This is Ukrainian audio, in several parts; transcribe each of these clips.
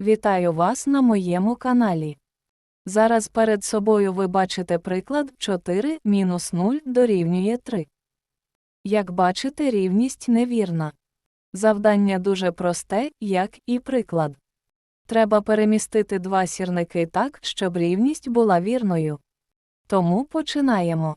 Вітаю вас на моєму каналі. Зараз перед собою ви бачите приклад 4 мінус 0 дорівнює 3. Як бачите, рівність невірна. Завдання дуже просте, як і приклад. Треба перемістити два сірники так, щоб рівність була вірною. Тому починаємо.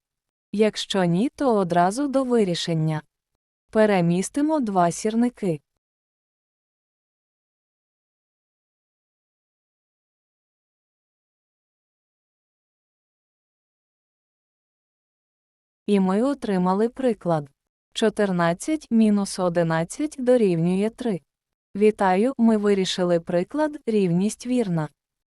Якщо ні, то одразу до вирішення. Перемістимо два сірники. І ми отримали приклад. 14 мінус 11 дорівнює 3. Вітаю, ми вирішили приклад рівність вірна.